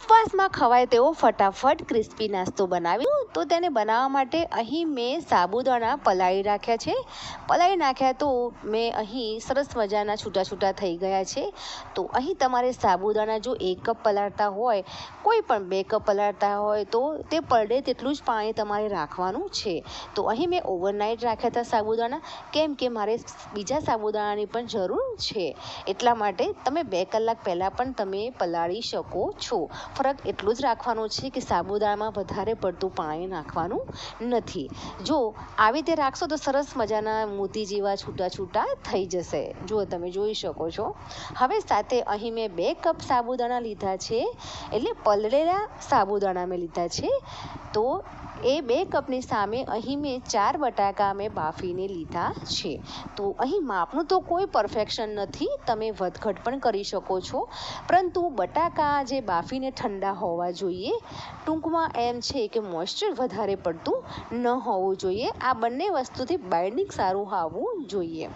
ઉપવાસમાં ખવાય તેવો ફટાફટ ક્રિસ્પી નાસ્તો બનાવ્યો. તો તેને બનાવવા માટે અહીં મેં સાબુદાણા પલાળી રાખ્યા છે. પલાળી નાખ્યા તો મેં અહીં સરસ મજાના છૂટા છૂટા થઈ ગયા છે. તો અહીં તમારે સાબુદાણા જો એક કપ પલાળતા હોય, કોઈ પણ બે કપ પલાળતા હોય, તો તે પડે તેટલું જ પાણી તમારે રાખવાનું છે. તો અહીં મેં ઓવરનાઇટ રાખ્યા હતા સાબુદાણા. કેમ કે મારે બીજા સાબુદાણાની પણ જરૂર છે. એટલા માટે તમે બે કલાક પહેલાં પણ તમે પલાળી શકો છો. ફરક એટલો જ રાખવાનો છે કે સાબુદાણામાં વધારે પડતું પાણી નાખવાનું નથી. જો આવી રીતે રાખશો તો સરસ મજાના મોતી જેવા છૂટા છૂટા થઈ જશે. જો તમે જોઈ શકો છો. હવે સાથે અહીં મેં બે કપ સાબુદાણા લીધા છે. એટલે પલળેલા સાબુદાણા મેં લીધા છે. તો એ બે કપની સામે અહીં મેં ચાર બટાકા મેં બાફીને લીધા છે. તો અહીં માપનું તો કોઈ પરફેક્શન નથી, તમે વધઘટ પણ કરી શકો છો. પરંતુ બટાકા જે બાફીને ઠંડા હોવા જોઈએ, ટૂંકમાં એમ છે કે મોઇશ્ચર વધારે પડતું ન હોવું જોઈએ. આ બંને વસ્તુથી બાઇન્ડિંગ સારું આવવું જોઈએ.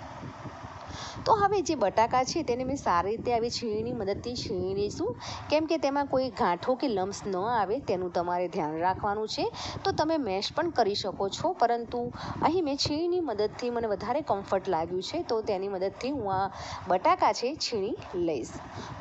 તો હવે જે બટાકા છે તેને મેં સારી રીતે આવી છીણીની મદદથી છીણી લઈશું. કેમ કે તેમાં કોઈ ગાંઠો કે લમ્સ ન આવે તેનું તમારે ધ્યાન રાખવાનું છે. તો તમે મેશ પણ કરી શકો છો, પરંતુ અહીં મેં છીણીની મદદથી મને વધારે કમ્ફર્ટ લાગ્યું છે, તો તેની મદદથી હું આ બટાકા છે છીણી લઈશ.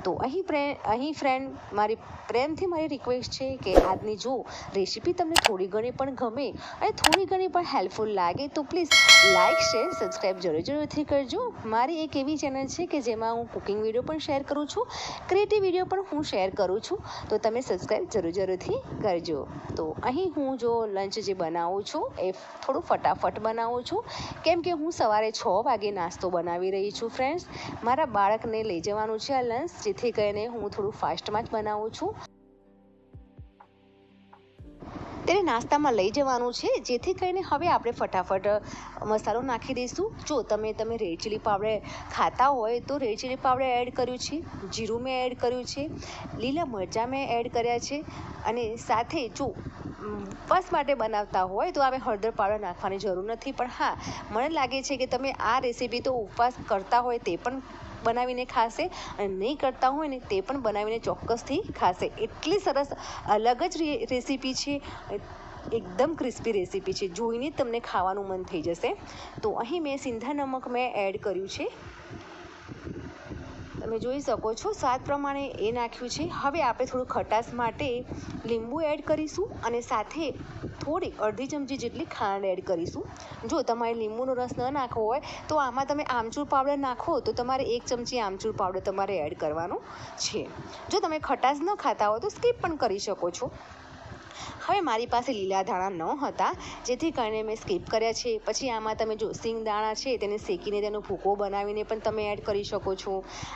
તો અહીં પ્રે, અહીં ફ્રેન્ડ મારી, પ્રેમથી મારી રિક્વેસ્ટ છે કે આજની જો રેસીપી તમને થોડી ઘણી પણ ગમે અને થોડી ઘણી પણ હેલ્પફુલ લાગે, તો પ્લીઝ લાઇક શેર સબસ્ક્રાઈબ જરૂર જરૂરથી કરજો. મારી એક એવી ચેનલ છે કે જેમાં હું કુકિંગ વીડિયો પણ શેર કરું છું ક્રિએટિવ વીડિયો પણ હું શેર કરું છું. તો તમે સબસ્ક્રાઈબ જરૂર જરૂરથી કરજો. તો અહીં હું જો લંચ જે બનાવું છું, એ થોડું ફટાફટ બનાવું છું. કેમ કે હું સવારે છ વાગે નાસ્તો બનાવી રહી છું ફ્રેન્ડ્સ મારા બાળકને લઈ જવાનું છે આ લંચ જેથી કરીને હું થોડું ફાસ્ટમાં જ બનાવું છું. તેને નાસ્તામાં લઈ જવાનું છે, જેથી કરીને હવે આપણે ફટાફટ મસાલો નાખી દઈશું. જો તમે તમે રેડ ચીલી પાવડર ખાતા હોય, તો રેડ ચીલી પાવડર એડ કર્યું છે, જીરું મેં એડ કર્યું છે, લીલા મરચાં મેં એડ કર્યા છે, અને સાથે જો ઉપવાસ માટે બનાવતા હોય, તો હવે હળદર પાવડર નાખવાની જરૂર નથી. પણ હા, મને લાગે છે કે તમે આ રેસીપી તો ઉપવાસ કરતા હોય તે પણ બનાવીને ખાશે અને નહીં કરતા હોય ને તે પણ બનાવીને ચોક્કસથી ખાશે. એટલી સરસ અલગ જ રેસીપી છે. એકદમ ક્રિસ્પી રેસીપી છે. જોઈને તમને ખાવાનું મન થઈ જશે. તો અહીં મેં સિંધા નમક મેં એડ કર્યું છે. તમે જોઈ શકો છો, સ્વાદ પ્રમાણે એ નાખ્યું છે. હવે આપણે થોડું ખટાશ માટે લીંબુ એડ કરીશું અને સાથે થોડી અડધી ચમચી જેટલી ખાંડ એડ કરીશું. જો તમારે લીંબુનો રસ ન નાખવો હોય, તો આમાં તમે આમચૂર પાવડર નાખો, તો તમારે એક ચમચી આમચૂર પાવડર તમારે એડ કરવાનો છે. જો તમે ખટાશ ન ખાતા હો, તો સ્કીપ પણ કરી શકો છો. હવે મારી પાસે લીલા ધાણા ન હતા, જેથી કરીને મેં સ્કીપ કર્યા છે. પછી આમાં તમે જો સિંગ દાણા છે, તેને શેકીને તેનો ભૂકો બનાવીને પણ તમે એડ કરી શકો છો.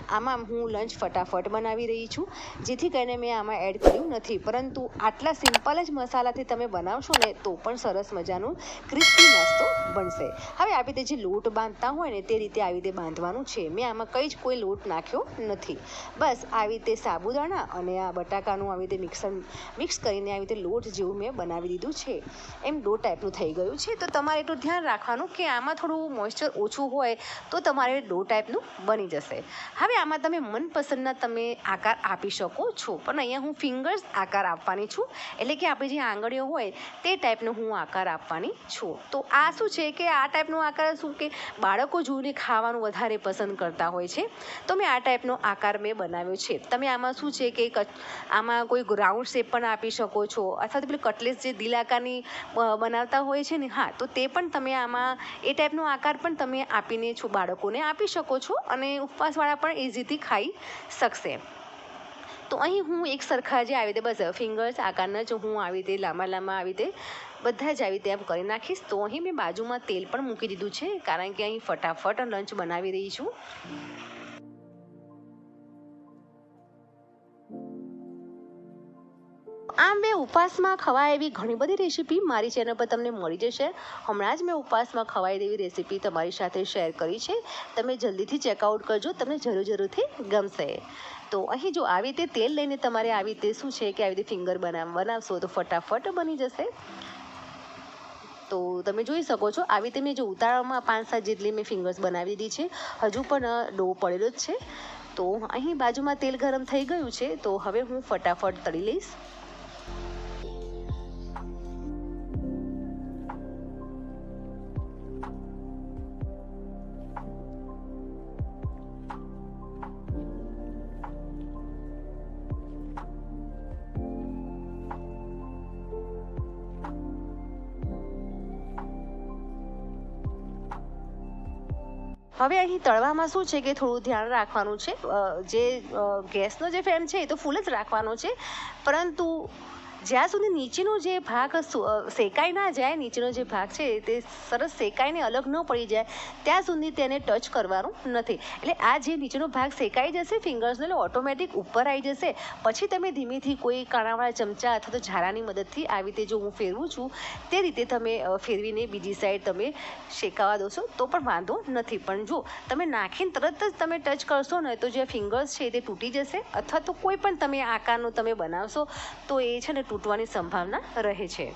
આમાં હું લંચ ફટાફટ બનાવી રહી છું, જેથી કરીને મેં આમાં એડ કર્યું નથી. પરંતુ આટલા સિમ્પલ જ મસાલાથી તમે બનાવશો ને, તો પણ સરસ મજાનું ક્રિસ્પી નાસ્તો બનશે. હવે આવી રીતે જે લોટ બાંધતા હોય ને, તે રીતે આવી રીતે બાંધવાનું છે. મેં આમાં કંઈ જ કોઈ લોટ નાખ્યો નથી. બસ આવી રીતે સાબુદાણા અને આ બટાકાનું આવી રીતે મિક્સર મિક્સ કરીને આવી રીતે લોટ જેવું મેં બનાવી દીધું છે. એમ ડો ટાઈપનું થઈ ગયું છે. તો તમારે એટલું ધ્યાન રાખવાનું કે આમાં થોડું મોઇશ્ચર ઓછું હોય તો તમારે ડો ટાઈપનું બની જશે. હવે આમાં તમે મનપસંદના તમે આકાર આપી શકો છો. પણ અહીંયા હું ફિંગર્સ આકાર આપવાની છું. એટલે કે આપણી જે આંગળીઓ હોય તે ટાઈપનો હું આકાર આપવાની છું. તો આ શું છે કે આ ટાઈપનો આકાર શું કે બાળકો જોઈને ખાવાનું વધારે પસંદ કરતા હોય છે. તો મેં આ ટાઈપનો આકાર મેં બનાવ્યો છે. તમે આમાં શું છે કે આમાં કોઈ રાઉન્ડ શેપ પણ આપી શકો છો. અથવા તો પેલું કટલેસ જે દિલ આકારની બનાવતા હોય છે ને, હા, તો તે પણ તમે આમાં, એ ટાઈપનો આકાર પણ તમે આપીને છો, બાળકોને આપી શકો છો અને ઉપવાસવાળા પણ ઇઝીથી ખાઈ શકશે. તો અહીં હું એક સરખા જે આવી રીતે બસ ફિંગર્સ, આકારના જ હું આવી રીતે લાંબા લાંબા આવી રીતે બધા જ આવી રીતે એમ કરી નાખીશ. તો અહીં મેં બાજુમાં તેલ પણ મૂકી દીધું છે, કારણ કે અહીં ફટાફટ લંચ બનાવી રહી છું. આમ મેં ઉપવાસમાં ખવાય એવી ઘણી બધી રેસીપી મારી ચેનલ પર તમને મળી જશે. હમણાં જ મેં ઉપવાસમાં ખવાય તેવી રેસીપી તમારી સાથે શેર કરી છે. તમે જલ્દીથી ચેકઆઉટ કરજો, તમને જરૂર જરૂરથી ગમશે. તો અહીં જો આવી રીતે તેલ લઈને તમારે આવી રીતે શું છે કે આવી રીતે ફિંગર બનાવ, બનાવશો તો ફટાફટ બની જશે. તો તમે જોઈ શકો છો, આવી રીતે મેં જો ઉતાળામાં પાંચ સાત જેટલી મેં ફિંગર્સ બનાવી દીધી છે. હજુ પણ ડો પડેલો જ છે. તો અહીં બાજુમાં તેલ ગરમ થઈ ગયું છે. તો હવે હું ફટાફટ તળી લઈશ. હવે અહીં તળવામાં શું છે કે થોડું ધ્યાન રાખવાનું છે? જે ગેસનો જે ફ્લેમ છે એ તો ફૂલ જ રાખવાનો છે. પરંતુ જ્યાં સુધી નીચેનો જે ભાગ શેકાઈ ના જાય, નીચેનો જે ભાગ છે, તે સરસ શેકાઈને અલગ ન પડી જાય, ત્યાં સુધી તેને ટચ કરવાનું નથી. એટલે આ જે નીચેનો ભાગ શેકાઈ જશે ફિંગર્સનો એટલે ઓટોમેટિક ઉપર આવી જશે, પછી તમે ધીમેથી કોઈ કાણાવાળા ચમચા અથવા તો ઝારાની મદદથી આવી રીતે જો હું ફેરવું છું, તે રીતે તમે ફેરવીને બીજી સાઈડ તમે શેકાવા દોશો તો પણ વાંધો નથી. પણ જો તમે નાખીને તરત જ તમે ટચ કરશો ને તો જે ફિંગર્સ છે તે તૂટી જશે, અથવા તો કોઈ પણ તમે આકારનું તમે બનાવશો, તો એ છે ને તૂટવાની સંભાવના રહે છે.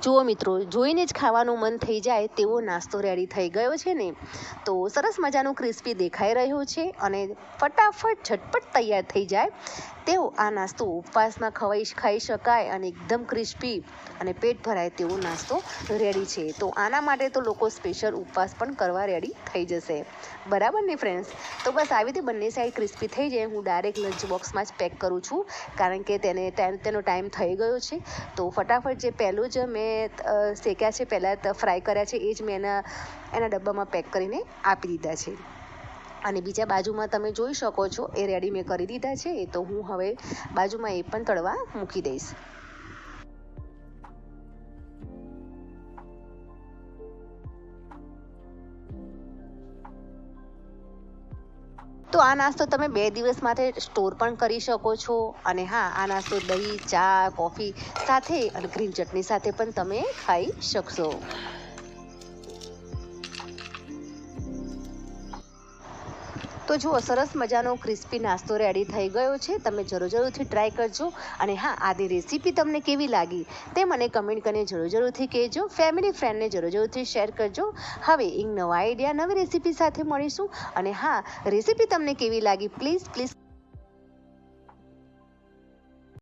જુઓ મિત્રો, જોઈને જ ખાવાનું મન થઈ જાય તેવો નાસ્તો રેડી થઈ ગયો છે ને. તો સરસ મજાનું ક્રિસ્પી દેખાઈ રહ્યું છે અને ફટાફટ ઝટપટ તૈયાર થઈ જાય. તેવો આ નાસ્તો ઉપવાસમાં ખવાઈ ખાઈ શકાય અને એકદમ ક્રિસ્પી અને પેટ ભરાય તેવો નાસ્તો રેડી છે. તો આના માટે તો લોકો સ્પેશિયલ ઉપવાસ પણ કરવા રેડી થઈ જશે. બરાબર ને ફ્રેન્ડ્સ તો બસ આવી રીતે બંને સાઈડ ક્રિસ્પી થઈ જાય. હું ડાયરેક્ટ લંચ બોક્સમાં જ પેક કરું છું. કારણ કે તેને તેનો ટાઈમ થઈ ગયો છે. તો ફટાફટ જે પહેલું જ મેં શેક્યા છે, પહેલાં ફ્રાય કર્યા છે, એ જ મેં એના એના ડબ્બામાં પેક કરીને આપી દીધા છે. અને બીજા બાજુમાં તમે જોઈ શકો છો, એ રેડી મેં કરી દીધા છે તો હું હવે બાજુમાં એ પણ તળવા મૂકી દઈશ. તો આ નાસ્તો તમે બે દિવસ માટે સ્ટોર પણ કરી શકો છો. અને હા, આ નાસ્તો દહીં, ચા, કોફી સાથે અને ગ્રીન ચટણી સાથે પણ તમે ખાઈ શકશો. તો જુઓ, સરસ મજાનો ક્રિસ્પી નાસ્તો રેડી થઈ ગયો છે. તમે જરૂર જરૂરથી ટ્રાય કરજો. અને હા આદિ રેસીપી તમને કેવી લાગી તે મને કમેન્ટ કરીને જરૂર જરૂરથી કહેજો. ફેમિલી ફ્રેન્ડને જરૂર જરૂરથી શેર કરજો. હવે એક નવા આઈડિયા નવી રેસીપી સાથે મળીશું. અને હા રેસીપી તમને કેવી લાગી પ્લીઝ પ્લીઝ